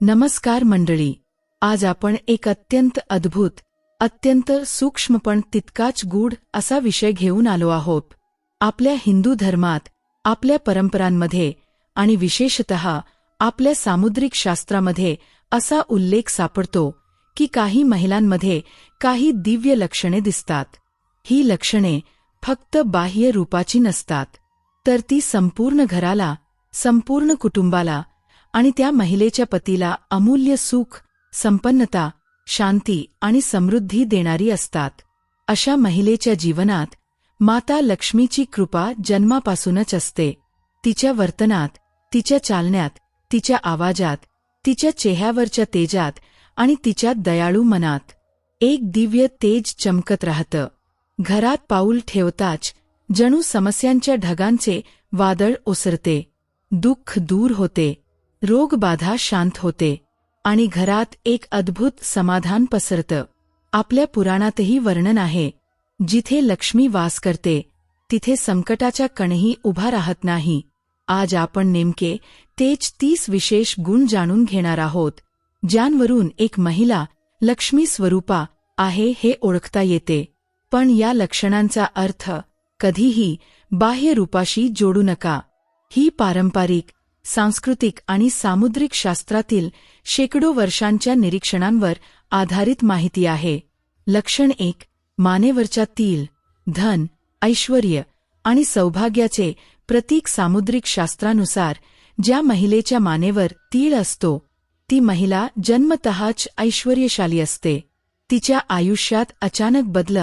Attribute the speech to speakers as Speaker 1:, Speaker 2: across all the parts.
Speaker 1: नमस्कार मंडळी आज आपण एक अत्यंत अद्भुत अत्यंत सूक्ष्म पण तितकाच गूढ असा विषय घेऊन आलो आहोत. आपल्या हिंदू धर्मात आपल्या परंपरांमध्ये आणि विशेषत आपल्या सामुद्रिक शास्त्रामध्ये असा उल्लेख सापडतो की काही महिलांमध्ये काही दिव्य लक्षणे दिसतात. ही लक्षणे फक्त बाह्य रूपाची नसतात तर ती संपूर्ण घराला संपूर्ण कुटुंबाला आणि त्या महिलेच्या पतीला अमूल्य सुख संपन्नता शांती आणि समृद्धी देणारी असतात. अशा महिलेच्या जीवनात माता लक्ष्मीची कृपा जन्मापासूनच असते. तिच्या वर्तनात तिच्या चालण्यात तिच्या आवाजात तिच्या चेहऱ्यावरच्या तेजात आणि तिच्या दयाळू मनात एक दिव्य तेज चमकत राहतं. घरात पाऊल ठेवताच जणू समस्यांच्या ढगांचे वादळ ओसरते. दुःख दूर होते. रोगबाधा शांत होते आणि घरात एक अद्भुत समाधान पसरतं. आपल्या पुराणातही वर्णन आहे जिथे लक्ष्मी वास करते तिथे संकटाच्या कणही उभा राहत नाही. आज आपण नेमके तेच तीस विशेष गुण जाणून घेणार आहोत ज्यांवरून एक महिला लक्ष्मी स्वरूपा आहे हे ओळखता येते. पण या लक्षणांचा अर्थ कधीही बाह्य रूपाशी जोडू नका. ही पारंपरिक सांस्कृतिक आणि सामुद्रिक शास्त्रातील शेकडो वर्षांच्या निरीक्षणांवर आधारित माहिती आहे. लक्षण एक मानेवरच्या तील धन ऐश्वर्य आणि सौभाग्याचे प्रतीक सामुद्रिक शास्त्रानुसार ज्या महिलेच्या मानेवर तीळ असतो ती महिला जन्मतःच ऐश्वर्यशाली असते. तिच्या आयुष्यात अचानक बदल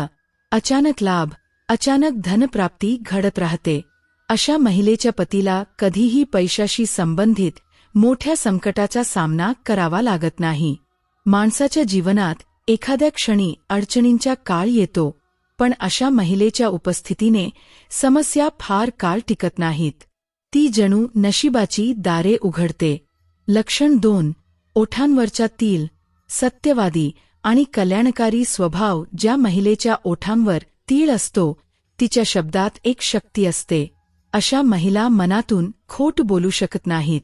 Speaker 1: अचानक लाभ अचानक धनप्राप्ती घडत राहते. अशा महिलेच्या पतीला कधीही पैशाशी संबंधित मोठ्या संकटाचा सामना करावा लागत नाही. माणसाच्या जीवनात एखाद्या क्षणी अडचणींचा काळ येतो पण अशा महिलेच्या उपस्थितीने समस्या फार काळ टिकत नाहीत. ती जणू नशिबाची दारे उघडते. लक्षण दोन ओठांवरच्या तील सत्यवादी आणि कल्याणकारी स्वभाव ज्या महिलेच्या ओठांवर तीळ असतो तिच्या शब्दात एक शक्ती असते. अशा महिला मनातून खोट बोलू शकत नाहीत.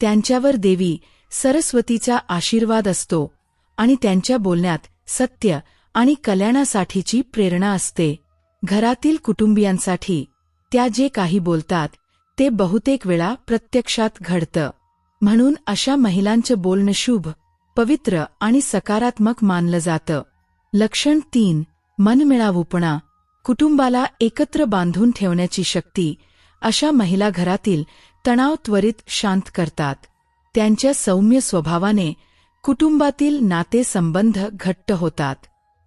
Speaker 1: त्यांच्यावर देवी सरस्वतीचा आशीर्वाद असतो आणि त्यांच्या बोलण्यात सत्य आणि कल्याणासाठीची प्रेरणा असते. घरातील कुटुंबियांसाठी त्या जे काही बोलतात ते बहुतेक वेळा प्रत्यक्षात घडतं. म्हणून अशा महिलांचं बोलणं शुभ पवित्र आणि सकारात्मक मानलं जातं. लक्षण तीन मनमिळावूपणा. कुटुंबाला एकत्र बांधून ठेवण्याची शक्ती अशा महिला घरातील तणाव त्वरित शांत करतात. त्यांच्या सौम्य स्वभावाने कुटुंबातील नातेसंबंध घट्ट होतात.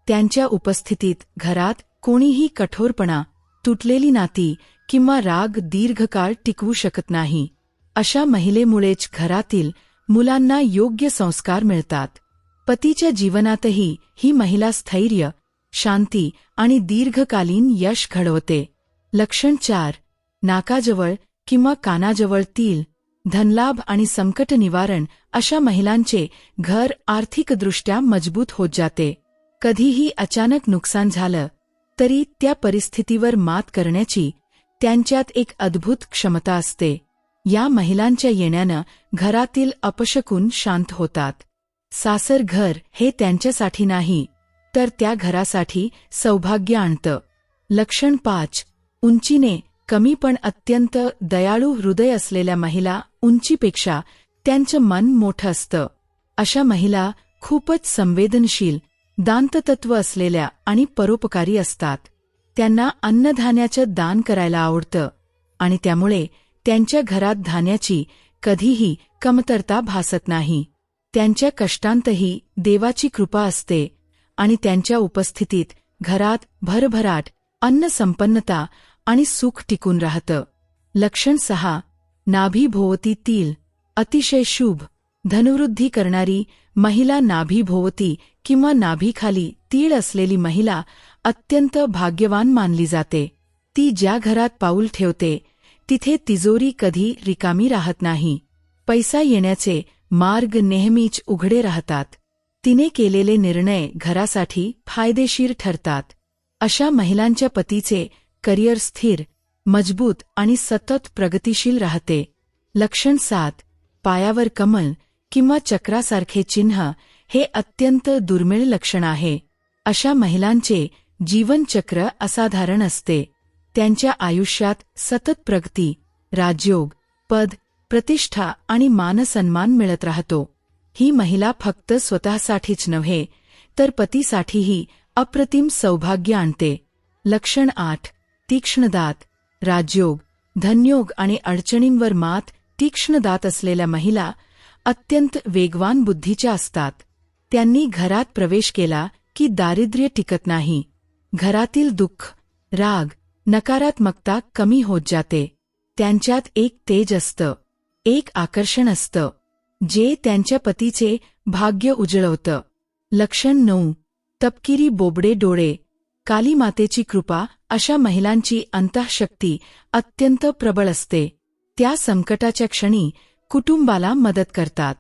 Speaker 1: त्यांच्या उपस्थितीत घरात कोणीही कठोरपणा तुटलेली नाती किंवा राग दीर्घकाळ टिकवू शकत नाही. अशा महिलेमुळेच घरातील मुलांना योग्य संस्कार मिळतात. पतीच्या जीवनातही ही महिला स्थैर्य शांती आणि दीर्घकालीन यश घडवते. लक्षण चार. नाकाजवळ किंवा कानाजवळ तील धनलाभ आणि संकट निवारण अशा महिलांचे घर आर्थिकदृष्ट्या मजबूत होत जाते. कधीही अचानक नुकसान झालं तरी त्या परिस्थितीवर मात करण्याची त्यांच्यात एक अद्भुत क्षमता असते. या महिलांच्या येण्यानं घरातील अपशकून शांत होतात. सासर घर हे त्यांच्यासाठी नाही तर त्या घरासाठी सौभाग्य आणतं. लक्षण पाच उंचीने कमी पण अत्यंत दयाळू हृदय असलेल्या महिला उंचीपेक्षा त्यांचं मन मोठं असतं. अशा महिला खूपच संवेदनशील दांततत्व असलेल्या आणि परोपकारी असतात. त्यांना अन्नधान्याचं दान करायला आवडतं आणि त्यामुळे त्यांच्या घरात धान्याची कधीही कमतरता भासत नाही. त्यांच्या कष्टांतही देवाची कृपा असते आणि त्यांच्या उपस्थितीत घरात भरभराट अन्नसंपन्नता आणि सुख टिकून राहतं. लक्षण सहा नाभीभोवती तील अतिशय शुभ धनुवृद्धी करणारी महिला नाभीभोवती किंवा नाभीखाली तीळ असलेली महिला अत्यंत भाग्यवान मानली जाते. ती ज्या घरात पाऊल ठेवते तिथे तिजोरी कधी रिकामी राहत नाही. पैसा येण्याचे मार्ग नेहमीच उघडे राहतात. तिने केलेले निर्णय घरासाठी फायदेशीर ठरतात. अशा महिलांच्या पतीचे करिअर स्थिर मजबूत आणि सतत प्रगतिशील राहते. लक्षण सात पायावर कमल किंवा चक्रासारखे चिन्ह हे अत्यंत दुर्मिळ लक्षण आहे. अशा महिलांचे जीवनचक्र असाधारण असते. त्यांच्या आयुष्यात सतत प्रगती राजयोग पद प्रतिष्ठा आणि मानसन्मान मिळत राहतो. ही महिला फक्त स्वतःसाठीच नव्हे तर पतीसाठीही अप्रतिम सौभाग्य आणते. लक्षण आठ तीक्ष्णदात राजयोग धनयोग आणि अडचणींवर मात तीक्ष्णदात असलेल्या महिला अत्यंत वेगवान बुद्धीच्या असतात. त्यांनी घरात प्रवेश केला की दारिद्र्य टिकत नाही. घरातील दुःख राग नकारात्मकता कमी होत जाते. त्यांच्यात एक तेज असतं एक आकर्षण असतं जे त्यांच्या पतीचे भाग्य उजळवतं. लक्षण नऊ तपकिरी बोबडे डोळे काली मातेची कृपा अशा महिलांची अंतःशक्ती अत्यंत प्रबळ असते. त्या संकटाच्या क्षणी कुटुंबाला मदत करतात.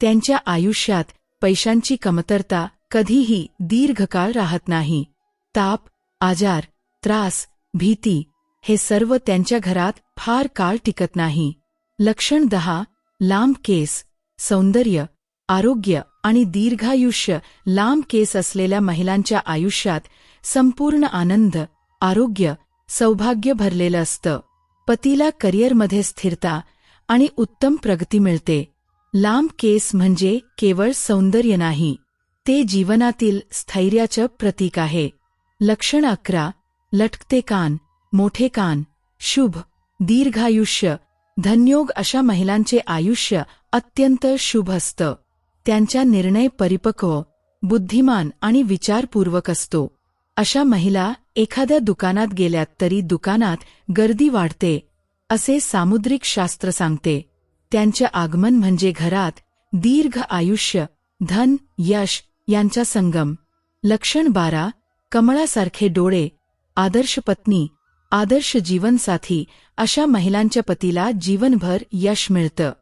Speaker 1: त्यांच्या आयुष्यात पैशांची कमतरता कधीही दीर्घकाळ राहत नाही. ताप आजार त्रास भीती हे सर्व त्यांच्या घरात फार काळ टिकत नाही. लक्षण दहा लांब केस सौंदर्य आरोग्य आणि दीर्घायुष्य लांब केस असलेल्या महिलांच्या आयुष्यात संपूर्ण आनंद आरोग्य सौभाग्य भरलेलं असतं. पतीला करिअरमध्ये स्थिरता आणि उत्तम प्रगती मिळते. लांब केस म्हणजे केवळ सौंदर्य नाही ते जीवनातील स्थैर्याचं प्रतीक आहे. लक्षण अकरा लटकते कान मोठे कान शुभ दीर्घायुष्य धन्योग अशा महिलांचे आयुष्य अत्यंत शुभ असतं. त्यांचा निर्णय परिपक्व बुद्धिमान आणि विचारपूर्वक असतो. अशा महिला एखाद्या दुकानात गेल्यात तरी दुकानात गर्दी वाढते असे सामुद्रिक शास्त्र सांगते. त्यांचे आगमन म्हणजे घरात दीर्घ आयुष्य धन यश यांचा संगम. लक्षण बारा कमळासारखे डोळे आदर्श पत्नी आदर्श जीवनसाथी अशा महिलांच्या पतीला जीवनभर यश मिळतं.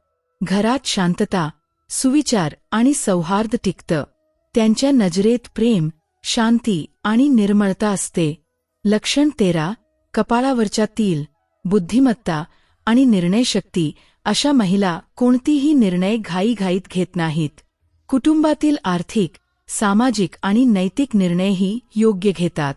Speaker 1: घरात शांतता सुविचार आणि सौहार्द टिकतं. त्यांच्या नजरेत प्रेम शांती आणि निर्मळता असते. लक्षण तेरा कपाळावरच्या तील बुद्धिमत्ता आणि निर्णयशक्ती अशा महिला कोणतीही निर्णय घाईघाईत घेत नाहीत. कुटुंबातील आर्थिक सामाजिक आणि नैतिक निर्णयही योग्य घेतात.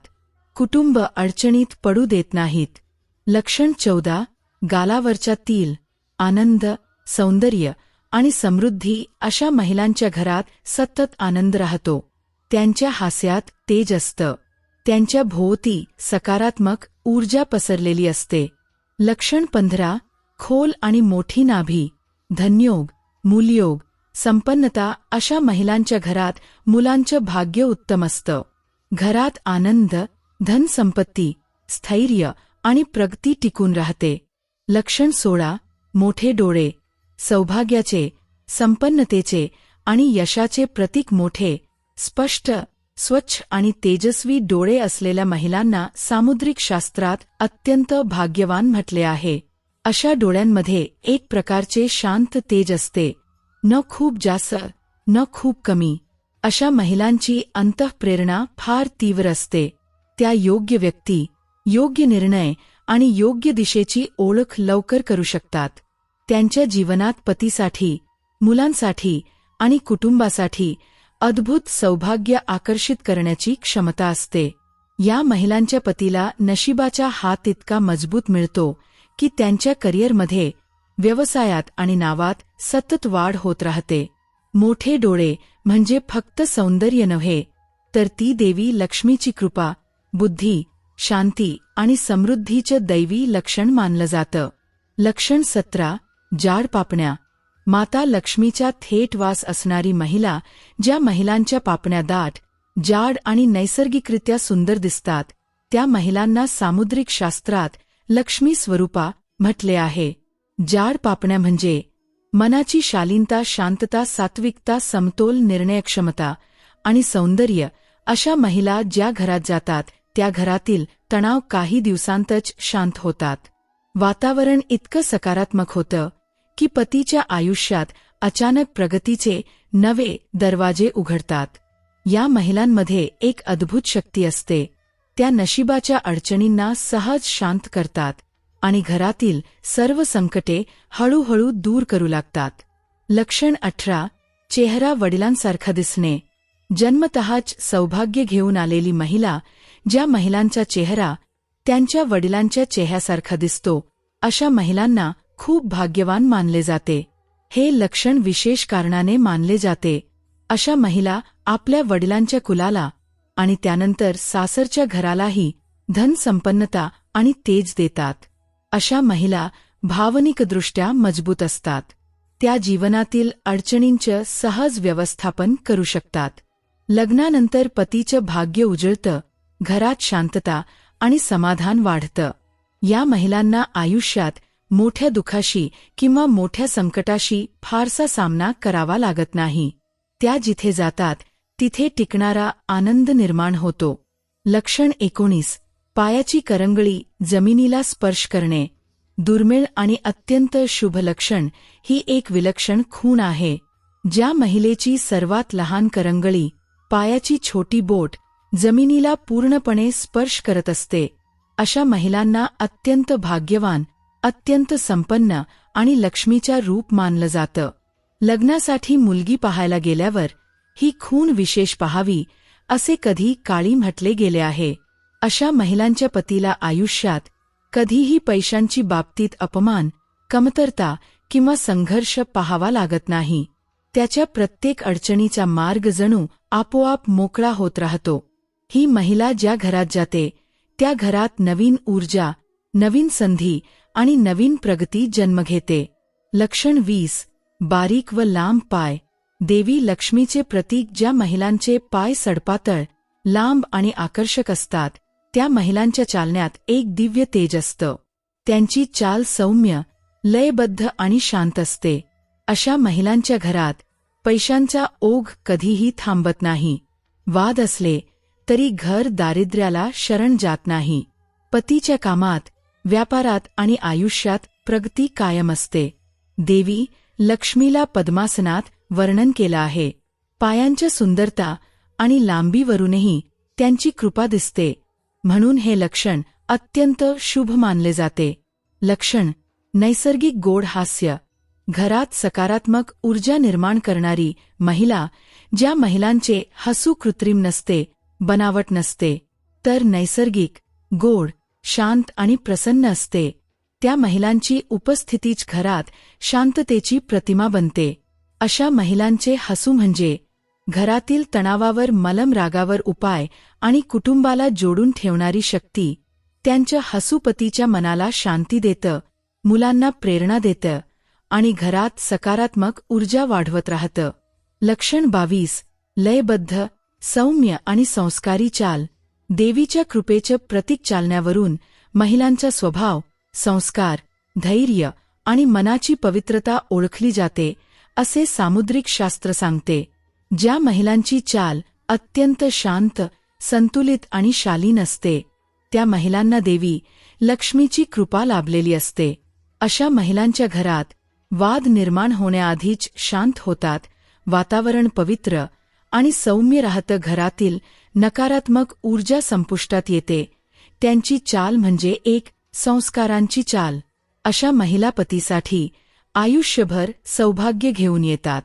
Speaker 1: कुटुंब अडचणीत पडू देत नाहीत. लक्षण चौदा गालावरच्या तील आनंद सौंदर्य आणि समृद्धी अशा महिलांच्या घरात सतत आनंद राहतो. त्यांच्या हास्यात तेज असतं. त्यांच्या भोवती सकारात्मक ऊर्जा पसरलेली असते. लक्षण पंधरा खोल आणि मोठी नाभी धन्योग मूलयोग संपन्नता अशा महिलांच्या घरात मुलांचं भाग्य उत्तम असतं. घरात आनंद धनसंपत्ती स्थैर्य आणि प्रगती टिकून राहते. लक्षण सोळा मोठे डोळे सौभाग्याचे संपन्नतेचे आणि यशाचे प्रतीक मोठे स्पष्ट स्वच्छ आणि तेजस्वी डोळे असलेल्या महिलांना सामुद्रिक शास्त्रात अत्यंत भाग्यवान म्हटले आहे. अशा डोळ्यांमध्ये एक प्रकारचे शांत तेज असते. न खूप जास्त न खूप कमी. अशा महिलांची अंतःप्रेरणा फार तीव्र असते. त्या योग्य व्यक्ती योग्य निर्णय आणि योग्य दिशेची ओळख लवकर करू शकतात. त्यांच्या जीवनात पतीसाठी मुलांसाठी आणि कुटुंबासाठी अद्भुत सौभाग्य आकर्षित करण्याची क्षमता असते. या महिलांच्या पतीला नशिबाचा हात इतका मजबूत मिळतो की त्यांच्या करिअरमध्ये व्यवसायात आणि नावात सतत वाढ होत राहते. मोठे डोळे म्हणजे फक्त सौंदर्य नव्हे तर ती देवी लक्ष्मीची कृपा बुद्धी शांती आणि समृद्धीचं दैवी लक्षण मानलं जातं. लक्षण सतरा जाड पापण्या. माता लक्ष्मीच्या थेट वास असणारी महिला ज्या महिलांच्या पापण्या दाट जाड आणि नैसर्गिकरित्या सुंदर दिसतात त्या महिलांना सामुद्रिक शास्त्रात लक्ष्मी स्वरूपा म्हटले आहे. जाड पापण्या म्हणजे मनाची शालीनता शांतता सात्विकता समतोल निर्णयक्षमता आणि सौंदर्य अशा महिला ज्या घरात जातात त्या घरातील तणाव काही दिवसांतच शांत होतात. वातावरण इतकं सकारात्मक होतं की पतीच्या आयुष्यात अचानक प्रगतीचे नवे दरवाजे उघडतात. या महिलांमध्ये एक अद्भुत शक्ती असते. त्या नशिबाच्या अडचणींना सहज शांत करतात आणि घरातील सर्व संकटे हळूहळू दूर करू लागतात. लक्षण अठरा चेहरा वडिलांसारखा दिसणे. जन्मतःच सौभाग्य घेऊन आलेली महिला ज्या महिलांचा चेहरा त्यांच्या वडिलांच्या चेहऱ्यासारखा दिसतो अशा महिलांना खूप भाग्यवान मानले जाते. हे लक्षण विशेष कारणाने मानले जाते. अशा महिला आपल्या वडिलांच्या कुलाला आणि त्यानंतर सासरच्या घरालाही धनसंपन्नता आणि तेज देतात. अशा महिला भावनिकदृष्ट्या मजबूत असतात. त्या जीवनातील अडचणींचं सहज व्यवस्थापन करू शकतात. लग्नानंतर पतीचं भाग्य उजळतं घरात शांतता आणि समाधान वाढतं. या महिलांना आयुष्यात मोठ्या दुखाशी किंवा मोठ्या संकटाशी फारसा सामना करावा लागत नाही. त्या जिथे जातात तिथे टिकणारा आनंद निर्माण होतो. लक्षण एकोणीस. पायाची करंगळी जमिनीला स्पर्श करणे. दुर्मिळ आणि अत्यंत शुभ लक्षण ही एक विलक्षण खूण आहे. ज्या महिलेची सर्वात लहान करंगळी पायाची छोटी बोट जमिनीला पूर्णपणे स्पर्श करत असते. अशा महिलांना अत्यंत भाग्यवान अत्यंत संपन्न आणि लक्ष्मीच्या रूप मानलं जातं. लग्नासाठी मुलगी पाहायला गेल्यावर ही खून विशेष पहावी असे कधी काळी म्हटले गेले आहे. अशा महिलांच्या पतीला आयुष्यात कधीही पैशांची बाबतीत अपमान कमतरता किंवा संघर्ष पाहावा लागत नाही. त्याच्या प्रत्येक अडचणीचा मार्ग जणू आपोआप मोकळा होत राहतो. ही महिला ज्या घरात जाते त्या घरात नवीन ऊर्जा नवीन संधी आणि नवीन प्रगती जन्म घेते. लक्षण वीस. बारीक व लांब पाय. देवी लक्ष्मीचे प्रतीक ज्या महिलांचे पाय सडपातळ लांब आणि आकर्षक असतात त्या महिलांच्या चालण्यात एक दिव्य तेज असतं. त्यांची चाल सौम्य लयबद्ध आणि शांत असते. अशा महिलांच्या घरात पैशांचा ओघ कधीही थांबत नाही. वाद असले तरी घर दारिद्र्याला शरण जात नाही. पतीच्या कामात व्यापारात आणि आयुष्यात प्रगती कायम असते. देवी लक्ष्मीला पद्मासनात वर्णन केलं आहे. पायांच्या सुंदरता आणि लांबीवरूनही त्यांची कृपा दिसते. म्हणून हे लक्षण अत्यंत शुभ मानले जाते. लक्षण नैसर्गिक गोड हास्य. घरात सकारात्मक ऊर्जा निर्माण करणारी महिला ज्या महिलांचे हसू कृत्रिम नसते बनावट नसते तर नैसर्गिक गोड शांत आणि प्रसन्न असते. त्या महिलांची उपस्थितीच घरात शांततेची प्रतिमा बनते. अशा महिलांचे हसू म्हणजे घरातील तणावावर मलम रागावर उपाय आणि कुटुंबाला जोडून ठेवणारी शक्ती त्यांच्या हसूपतीच्या मनाला शांती देतं मुलांना प्रेरणा देतं आणि घरात सकारात्मक ऊर्जा वाढवत राहतं. लक्षण बावीस लयबद्ध सौम्य आणि संस्कारी चाल. देवीच्या कृपेच्या प्रतीक चालण्यावरून महिलांचा स्वभाव संस्कार धैर्य आणि मनाची पवित्रता ओळखली जाते असे सामुद्रिक शास्त्र सांगते ज्या महिलांची चाल अत्यंत शांत संतुलित आणि शालीन असते. त्या महिलांना देवी लक्ष्मीची कृपा लाभलेली असते. अशा महिलांच्या घरात वाद निर्माण होण्याआधीच शांत होतात वातावरण पवित्र आणि सौम्य राहतं घरातील नकारात्मक ऊर्जा संपुष्टात येते. त्यांची चाल म्हणजे एक संस्कारांची चाल. अशा महिला पतीसाठी आयुष्यभर सौभाग्य घेऊन येतात.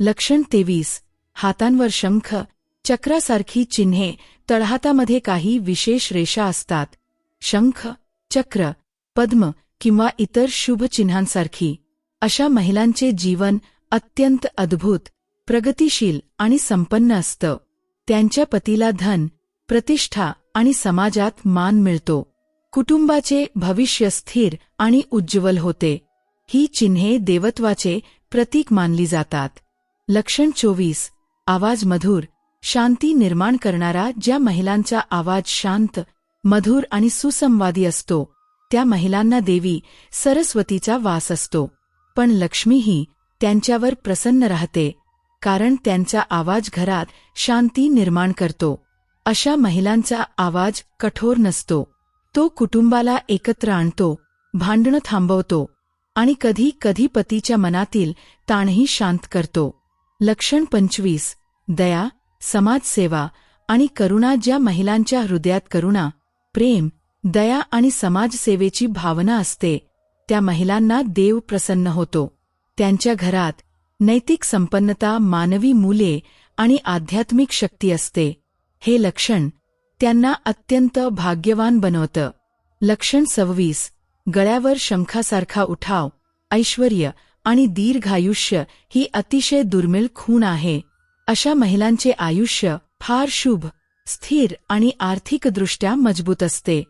Speaker 1: लक्षण तेवीस. हातांवर शंख चक्रासारखी चिन्हे तळहातामध्ये काही विशेष रेषा असतात. शंख चक्र पद्म किंवा इतर शुभ चिन्हांसारखी. अशा महिलांचे जीवन अत्यंत अद्भुत प्रगतिशील आणि संपन्न असतं. त्यांच्या पतीला धन प्रतिष्ठा आणि समाजात मान मिळतो. कुटुंबाचे भविष्य स्थिर आणि उज्ज्वल होते. ही चिन्हे देवत्वाचे प्रतीक मानली जातात. लक्षण चोवीस. आवाज मधुर. शांती निर्माण करणारा ज्या महिलांचा आवाज शांत मधुर आणि सुसंवादी असतो त्या महिलांना देवी सरस्वतीचा वास असतो. पण लक्ष्मीही त्यांच्यावर प्रसन्न राहते. कारण त्यांचा आवाज घरात शांती निर्माण करतो. अशा महिलांचा आवाज कठोर नसतो. तो कुटुंबाला एकत्र आणतो भांडणं थांबवतो आणि कधी कधी पतीच्या मनातील ताणही शांत करतो. लक्षण पंचवीस. दया समाजसेवा आणि करुणा ज्या महिलांच्या हृदयात करुणा प्रेम दया आणि समाजसेवेची भावना असते त्या महिलांना देव प्रसन्न होतो. त्यांच्या घरात नैतिक संपन्नता मानवी मुले आणि आध्यात्मिक शक्ती असते. हे लक्षण त्यांना अत्यंत भाग्यवान बनवतं. लक्षण सव्वीस गळ्यावर शंखासारखा उठाव ऐश्वर्य आणि दीर्घायुष्य ही अतिशय दुर्मिळ खूण आहे. अशा महिलांचे आयुष्य फार शुभ स्थिर आणि आर्थिकदृष्ट्या मजबूत असते.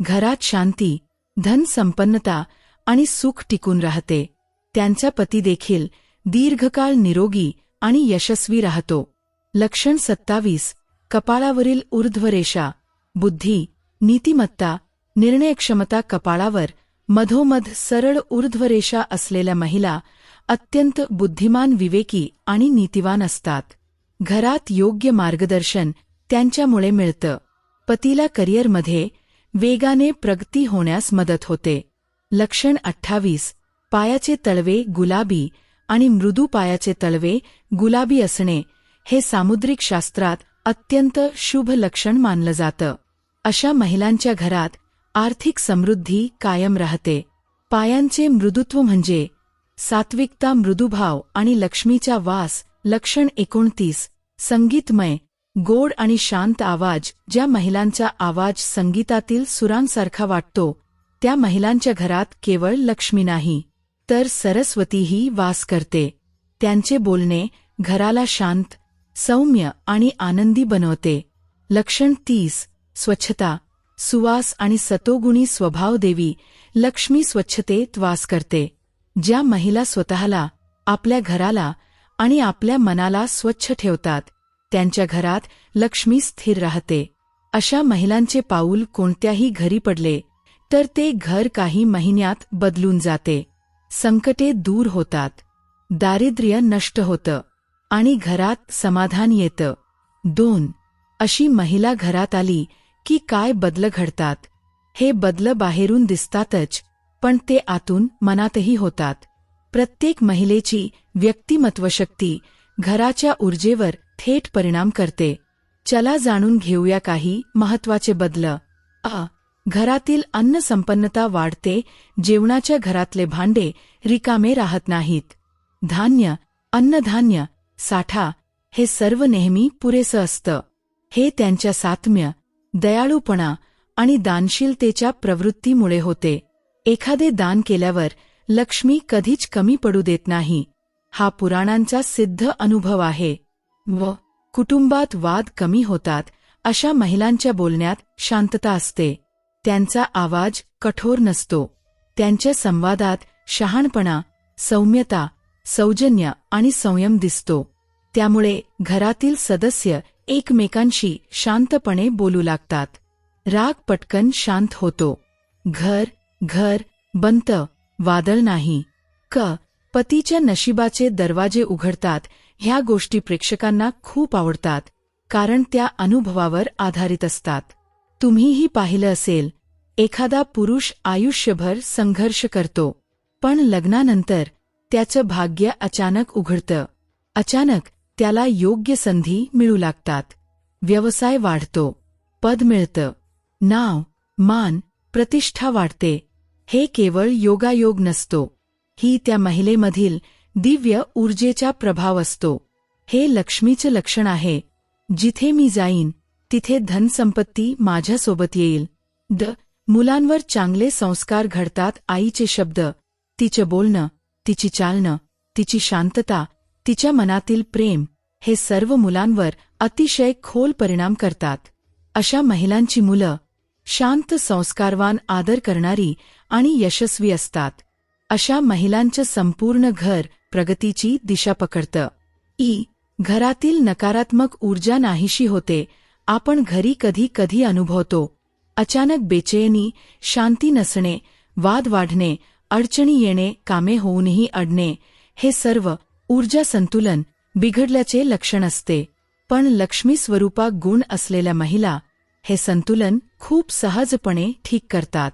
Speaker 1: घरात शांती धन संपन्नता आणि सुख टिकून राहते. त्यांचा पती देखील दीर्घकाळ निरोगी आणि यशस्वी राहतो. लक्षण सत्तावीस. कपाळावरील ऊर्ध्वरेषा. बुद्धी. नीतिमत्ता. निर्णयक्षमता कपाळावर. मधोमध सरळ ऊर्ध्वरेषा असलेल्या महिला अत्यंत बुद्धिमान विवेकी आणि नीतिवान असतात. घरात योग्य मार्गदर्शन त्यांच्यामुळे मिळतं. पतीला करिअरमध्ये वेगाने प्रगती होण्यास मदत होते. लक्षण अठ्ठावीस. पायाचे तळवे गुलाबी आणि मृदू पायाचे तळवे गुलाबी असणे हे सामुद्रिक शास्त्रात अत्यंत शुभ लक्षण मानलं जातं. अशा महिलांच्या घरात आर्थिक समृद्धी कायम राहते. पायांचे मृदुत्व म्हणजे सात्विकता मृदुभाव आणि लक्ष्मीचा वास लक्षण एकोणतीस संगीतमय गोड आणि शांत आवाज ज्या महिलांचा आवाज संगीतातील सुरांसारखा वाटतो त्या महिलांच्या घरात केवळ लक्ष्मी नाही. तर सरस्वतीही वास करते. त्यांचे बोलणे घराला शांत सौम्य आणि आनंदी बनवते. लक्षण तीस स्वच्छता सुवास आणि सतोगुणी स्वभाव देवी लक्ष्मी स्वच्छतेत वास करते. ज्या महिला स्वतःला आपल्या घराला आणि आपल्या मनाला स्वच्छ ठेवतात त्यांच्या घरात लक्ष्मी स्थिर राहते. अशा महिलांचे पाऊल कोणत्याही घरी पडले तर ते घर काही महिन्यात बदलून जाते. संकटे दूर होतात. दारिद्र्य नष्ट होतं आणि घरात समाधान येतं. दोन अशी महिला घरात आली की काय बदल घडतात? हे बदल बाहेरून दिसतातच पण ते आतून मनातही होतात. प्रत्येक महिलेची व्यक्तिमत्वशक्ती घराच्या ऊर्जेवर थेट परिणाम करते. चला जाणून घेऊया काही महत्त्वाचे बदल. अ घरातील अन्न संपन्नता वाढते जेवणाच्या घरातले भांडे रिकामे राहत नाहीत. धान्य अन्नधान्य साठा हे सर्व नेहमी पुरेसं असतं. हे त्यांच्या सात्म्य दयाळूपणा आणि दानशीलतेच्या प्रवृत्तीमुळे होते. एखादे दान केल्यावर लक्ष्मी कधीच कमी पडू देत नाही. हा पुराणांचा सिद्ध अनुभव आहे. व कुटुंबात वाद कमी होतात अशा महिलांच्या बोलण्यात शांतता असते. त्यांचा आवाज कठोर नसतो. त्यांच्या संवादात शहाणपणा सौम्यता सौजन्य आणि संयम दिसतो. त्यामुळे घरातील सदस्य एकमेकांशी शांतपणे बोलू लागतात. राग पटकन शांत होतो. घर घर बंत वादळ नाही. क पतीच्या नशिबाचे दरवाजे उघडतात ह्या गोष्टी प्रेक्षकांना खूप आवडतात कारण त्या अनुभवावर आधारित असतात. तुम्हीही पाहिलं असेल एखादा पुरुष आयुष्यभर संघर्ष करतो पण लग्नानंतर त्याचं भाग्य अचानक उघडतं. अचानक त्याला योग्य संधी मिळू लागतात. व्यवसाय वाढतो. पद मिळतं. नाव मान प्रतिष्ठा वाढते. हे केवळ योगायोग नसतो. ही त्या महिलेमधील दिव्य ऊर्जेचा प्रभाव असतो. हे लक्ष्मीचं लक्षण आहे. जिथे मी जाईन तिथे धनसंपत्ती माझ्यासोबत येईल. द. मुलांवर चांगले संस्कार घडतात आईचे शब्द. तिचं बोलणं तिची चालणं तिची शांतता तिच्या मनातील प्रेम हे सर्व मुलांवर अतिशय खोल परिणाम करतात. अशा महिलांची मुलं शांत संस्कारवान आदर करणारी आणि यशस्वी असतात. अशा महिलांचं संपूर्ण घर प्रगतीची दिशा पकडतं. ई. घरातील नकारात्मक ऊर्जा नाहीशी होते आपण घरी कधी कधी अनुभवतो. अचानक बेचैनी शांती नसणे वाद वाढणे अडचणी येणे कामे होऊनही अडणे हे सर्व ऊर्जा संतुलन बिघडल्याचे लक्षण असते. पण लक्ष्मी स्वरूपा गुण असलेल्या महिला हे संतुलन खूप सहजपणे ठीक करतात.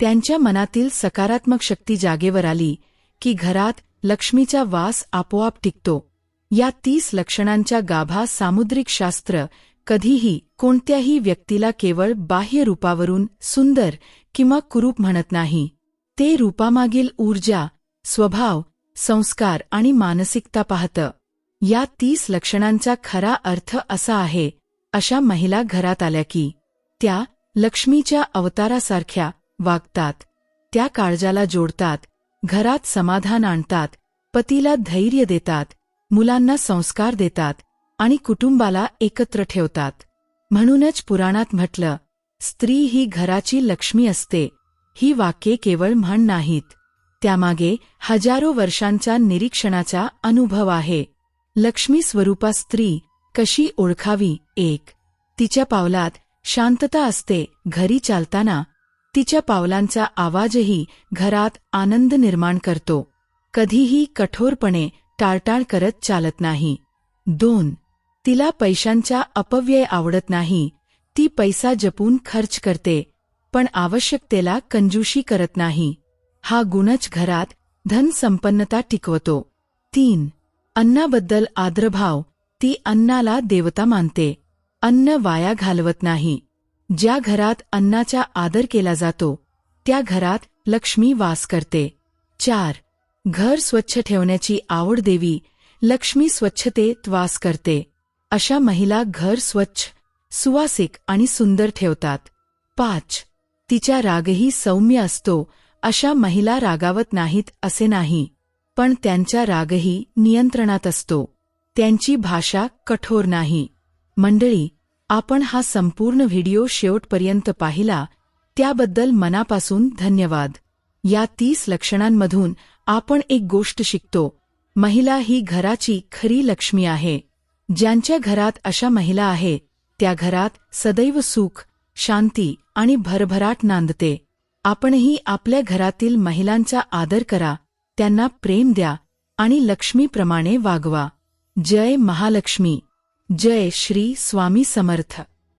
Speaker 1: त्यांच्या मनातील सकारात्मक शक्ती जागेवर आली की घरात लक्ष्मीचा वास आपोआप टिकतो. या तीस लक्षणांच्या गाभा सामुद्रिक शास्त्र कधीही कोणत्याही व्यक्तीला केवळ बाह्य रूपावरून सुंदर किंवा कुरूप म्हणत नाही. ते रूपामागील ऊर्जा स्वभाव संस्कार आणि मानसिकता पाहतं. या तीस लक्षणांचा खरा अर्थ असा आहे अशा महिला घरात आल्या की त्या लक्ष्मीच्या अवतारासारख्या वागतात त्या काळजाला जोडतात घरात समाधान आणतात पतीला धैर्य देतात मुलांना संस्कार देतात आणि कुटुंबाला एकत्र ठेवतात. म्हणूनच पुराणात म्हटलं स्त्री ही घराची लक्ष्मी असते. ही वाक्ये केवळ म्हण नाहीत. त्यामागे हजारो वर्षांच्या निरीक्षणाचा अनुभव आहे. लक्ष्मी स्वरूपा स्त्री कशी ओळखावी? एक. तिच्या पावलात शांतता असते घरी चालताना. तिच्या पावलांचा आवाजही घरात आनंद निर्माण करतो. कधीही कठोरपणे टाळटाळ करत चालत नाही. दोन. तिला पैशांचा अपव्यय आवडत नाही ती पैसा जपून खर्च करते पण आवश्यकतेला कंजूशी करत नाही. हा गुणच घरात धनसंपन्नता टिकवतो. तीन अन्नाबद्दल आद्रभाव ती अन्नाला देवता मानते. अन्न वाया घालवत नाही. ज्या घरात अन्नाचा आदर केला जातो त्या घरात लक्ष्मी वास करते. चार घर स्वच्छ ठेवण्याची आवड देवी लक्ष्मी स्वच्छतेत वास करते. अशा महिला घर स्वच्छ सुवासिक आणि सुंदर ठेवतात. पाच. तिच्या रागही सौम्य असतो. अशा महिला रागावत नाहीत असे नाही. पण त्यांचा रागही नियंत्रणात असतो. त्यांची भाषा कठोर नाही. मंडळी आपण हा संपूर्ण व्हिडिओ शेवटपर्यंत पाहिला त्याबद्दल मनापासून धन्यवाद. या तीस लक्षणांमधून आपण एक गोष्ट शिकतो. महिला ही घराची खरी लक्ष्मी आहे. ज्यांच्या घरात अशा महिला आहे त्या घरात सदैव सुख शांती आणि भरभराट नांदते. आपणही आपल्या घरातील महिलांचा आदर करा त्यांना प्रेम द्या आणि लक्ष्मीप्रमाणे वागवा. जय महालक्ष्मी. जय श्री स्वामी समर्थ.